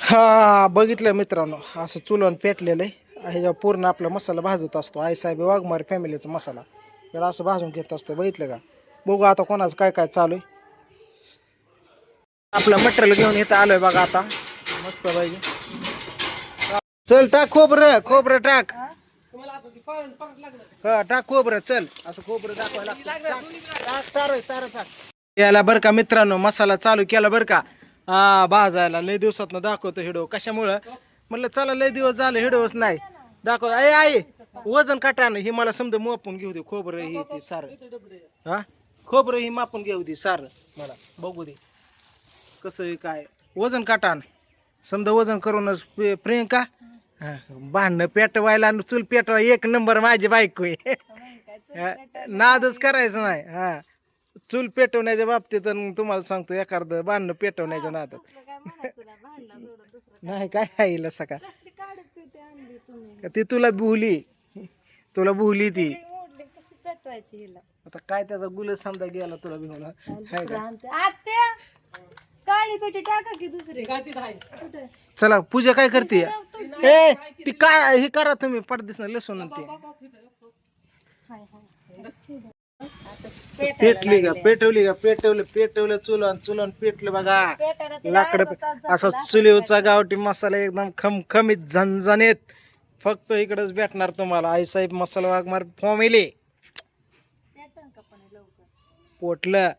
हा बघितलं मित्रांनो असं चुलवून पेटलेलं आहे ह्याच्यावर पूर्ण आपला मसाला भाजत असतो. आईसाहेब वाघमारे फॅमिलीचा मसाला. त्याला असं भाजून घेत असतो. बघितलं का? बघू आता कोणाचं काय काय चालू आहे. आपलं मटेरियल घेऊन इथं आलोय बघा आता. मस्त पाहिजे चल टाक खोबरं. खोबरं टाक. हा टाक खोबरं. चल. असं खोबरं दाखवायला टाक, सारं सारं याला बरं का मित्रांनो मसाला चालू केला बरं का? हा भाजायला. लय दिवसात दाखवतो हिडो. कशामुळं? म्हणलं चला लय दिवस झालं हिडोच नाही. दाखव. आई आई वजन काटानं. हे मला समजा मापून घेऊ दे. खोबरं हे ते सारं. हा? खोबरं ही मापून घेऊ दे सारं. मला. बघू दे. कसं काय? वजन काटान. समजा वजन करूनच प्रि- प्रियंका भांडणं पेटवायला आणि चूल पेटवा. एक नंबर माझी बायको आहे. नादच करायचं नाही. हा. चूल पेटवण्याच्या बाबतीत अन तुम्हाला सांगतो एखादं भांडणं पेटवण्याच्या नादात. नाही काय आईला सका? का ती तुला भुली? तुला भुली ती. आता काय त्याचा गुल समजा गेला तुला भिवून हाय का? काळी पेटी टाका की दुसरी? चला पूजा काय करते? ए ती काय हे करा तुम्ही पडदिस ना लसूण आणि ते. हाय, हाय. पेटली का? पेटवली का? पेटवलं पेटवलं चुलन चुलन पेटलं बघा. लाकडं असा. चुलीवचा गावठी मसाला एकदम खमखमीत झणझणीत. फक्त इकडंच भेटणार तुम्हाला. आईसाहेब मसाला वाघमार फॉमिली. पोटलं.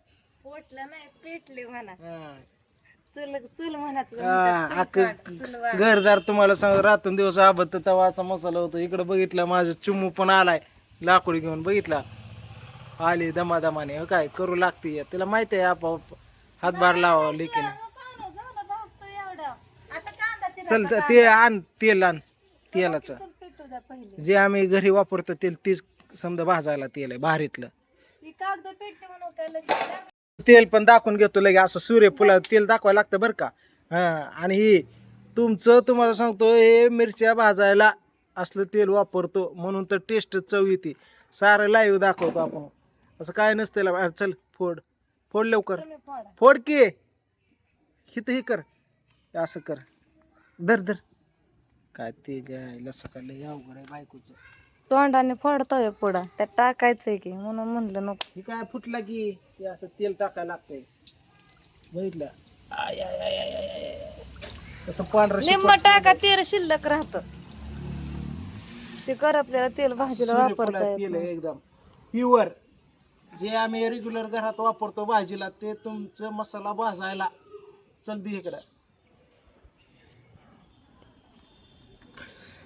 घरदार तुम्हाला सांग रात्र दिवस आबत तेव्हा असा मसाला होतो. इकडं बघितलं माझं चिमू पण आलाय. लाकूड घेऊन बघितला. आली दमादमाने. हो काय करू लागते. तिला माहिती आहे आपोआप हातभार लावा लेकीने. चल त- आण तेल आण तेलाचं. जे आम्ही घरी वापरतो तेल तीच समजा भाजायला तेल आहे भारीतलं. तेल पण दाखवून घेतो लगे असं सूर्यफुला तेल दाखवायला लागतं बरं का. हा आणि ही तुमचं तुम्हाला सांगतो हे मिरच्या भाजायला असलं तेल वापरतो म्हणून तर टेस्ट चव येते. सारं लाईव्ह दाखवतो आपण. असं काय नसतं ला- चल फोड. फोड लवकर. तुम्ही फोडा. फोड की. हित हे कर. असं कर. धर धर. काय ते जायला सकाळी अवघड आहे बायकोचं. तोंडाने फोडतोय पुढं. त्यात टाकायचंय की म्हणून म्हणलं नको. हे काय फुटला की हे असं तेल टाकायला लागतंय. बघितलं? आय आय आय आय आय आय आय. तसं पांढरं निम्म टाका तेल शिल्लक राहत. ते कर आपल्याला तेल भाजीला सूर्यफुलात वापरता तेल आहे एकदम. प्युअर जे आम्ही रेग्युलर घरात वापरतो भाजीला ते तुमचं मसाला भाजायला. चल दे इकडं.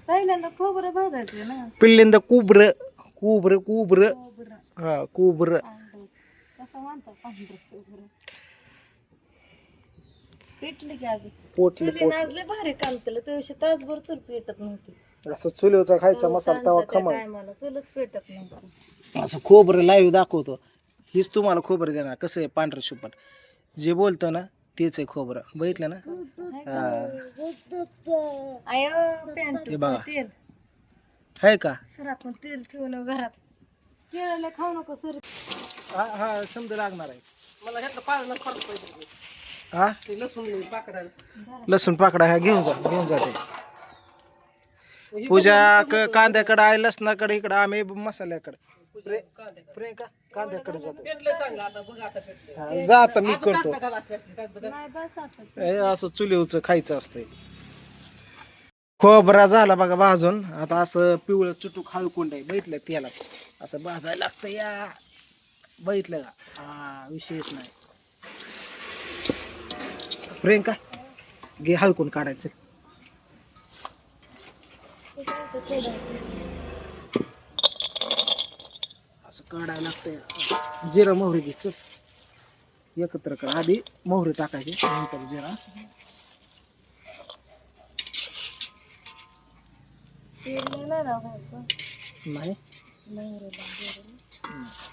पहिल्यांदा खोबरं भाजायचं ना? पिल्लिंद कुबर कुबर कुबर हा कुबर कसं म्हणतात पांढरं पेटली की आज पोटली भारी काम केलं. त्या दिवशी तासभर चूल पेटत नव्हती. असं चुलीवचा खायचा मसाला तवा खमळ टायमाला चुलच पेटत नव्हती. असं खोबरं लाईव्ह दाखवतो. हीच तुम्हाला खोबरं देणार. कसं आहे पांढरं शुपट जे बोलतो ना तेच आहे खोबरं. बघितलं ना? हा. आय पॅन्ट हे बघा. तेल. आहे का? सर आपण तेल ठेवून घरात. केळाला खाऊ नको सर. हा हा समजा लागणार आहे. मला हा? लसूण पाकडा हा घेऊन जा घेऊन जाते पूजा क कांद्याकडे आहे लसणाकडे इकडं आम्ही मसाल्याकडे. प्रे- प्रियंका कांद्याकडे जातो. पेटलंय चांगलं आता बघ आता पेटलंय हा, जा आता मी करतो. कागद असले असले कागद नाही बस आता. हे असं चुलीवचं खायचं असतंय. खोबरा झाला बघा भाजून. आता असं पिवळं चुटूक हळकुंड आहे. बघितलं त्याला. असं भाजायला लागतं या. बघितलं का? हा विशेष नाही. प्रियंका घे हळकून काढायचं. असं काढायला लागतंय. जिरा मोहरी घे चल. एकत्र कर. आधी मोहरी टाकायची. नंतर जिरा. नाही.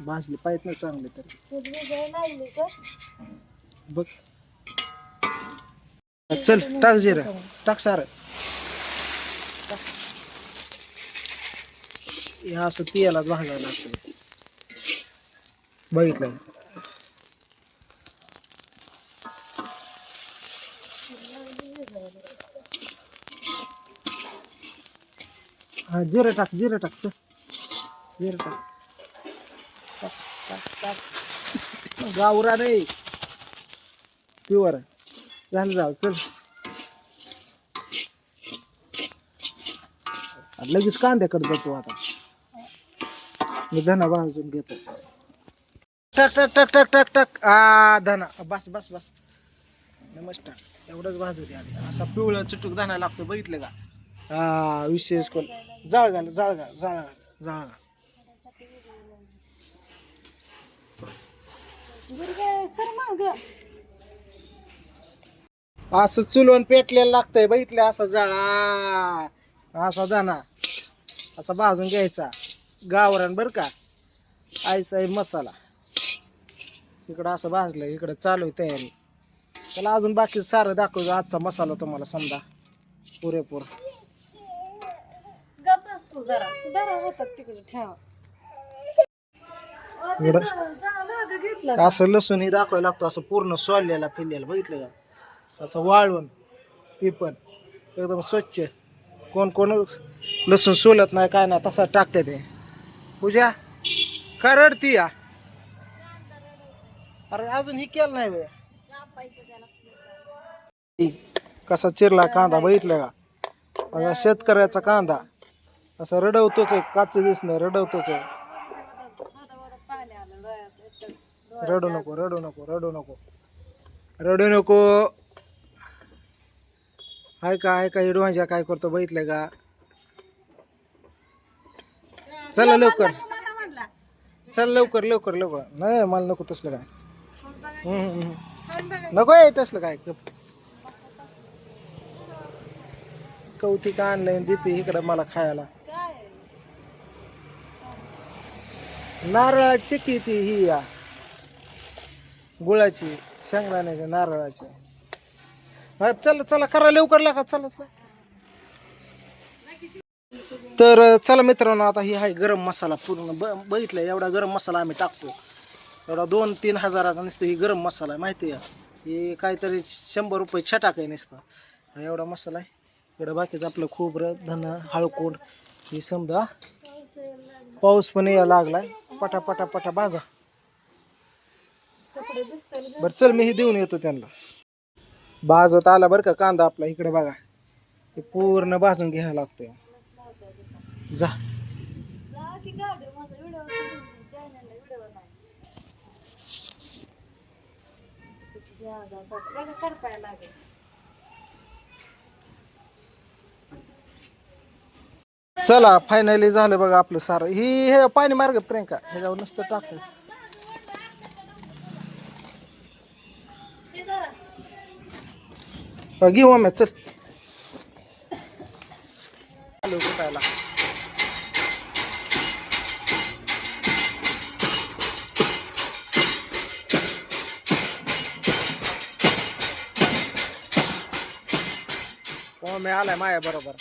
भाजली पाहिजे ना चांगले तर. बघ. चल टाक जिरा. टाक सारं. ह्या असं तेलात भागायला लागतं बघितलं? हा जिरं टाक जिरं टाक च जिरं टाक. टाक टाक गावरा रे प्युअर झालं जाव चल. लगेच कांद्याकडे जातो आता. मी धना भाजून घेतो. टक टक टक टक टक टक. आ धना. बस बस बस. नमस्कार. एवढंच भाजू द्या आधी. असा पिवळा चुटूक धना लागतो बघितलं का? हा विशेष कोण जाळ घाल जाळ घाल जाळ घाल जाळ घाल. सर मग. असं चुलवून पेटलेलं लागतंय बघितलं असं जाळा. असा दाना असा भाजून घ्यायचा. गावरान बरं का? आहे मसाला. इकडं असं भाजलं इकडं चालू आहे तयारी. त्याला अजून बाकी सारं दाखवतो आजचा मसाला तुम्हाला समजा. पुरेपूर. इकडं. असं लसूण ही दाखवायला लागतो असं पूर्ण सोललेला फिरलेला. बघितलं का? असं वाळवून ती पण. एकदम स्वच्छ. कोण कोण लसूण सोलत नाही काय नाही तसा टाकते ते. पूजा काय रडती या? अरे अजून ही केलं नाही बे कसा चिरला कांदा बघितलं का? माझा शेतकऱ्याचा कांदा. असं रडवतोच आहे काच दिसणं रडवतोच आहे रडू नको रडू नको रडू नको. रडू नको. हाय का हाय का इडवांच्या काय करतो बघितलं का? चला लवकर. चल लवकर लवकर लवकर. नाही मला नको तसलं काय. हम्म, हम्म, हम्म. नको आहे तसलं काय. गप. कौतिक आणलंय आणि देते इकडं मला खायला. नारळाची की ती ही या. गुळाची शेंगदाण्याच्या नारळाची हा चला चला करा लवकर लागा चला चला. तर चला मित्रांनो आता हे आहे गरम मसाला पूर्ण. ब बघितलं एवढा गरम मसाला आम्ही टाकतो. एवढा दोन तीन हजाराचा नसतं ही गरम मसाला आहे माहिती आहे. हे काहीतरी शंभर रुपये छटाक आहे नसतं. हा एवढा मसाला आहे. इकडं बाकीचं आपलं खोबरं धन हळकोड हे समजा पाऊस पण यायला लागलाय. पटा पटा पटा भाजा. बरं चल मी हे देऊन येतो त्यांना. भाजत आला बरं का कांदा आपला इकडे बघा. हे पूर्ण भाजून घ्यायला लागतोय. जा. चला फायनली झालं बघा आपलं सारं. ही हे पाणी मार्ग प्रियंका ह्याच्यावर नसतं टाकायचं घेऊ आम्ही चल. मी माझ्या माया बरोबर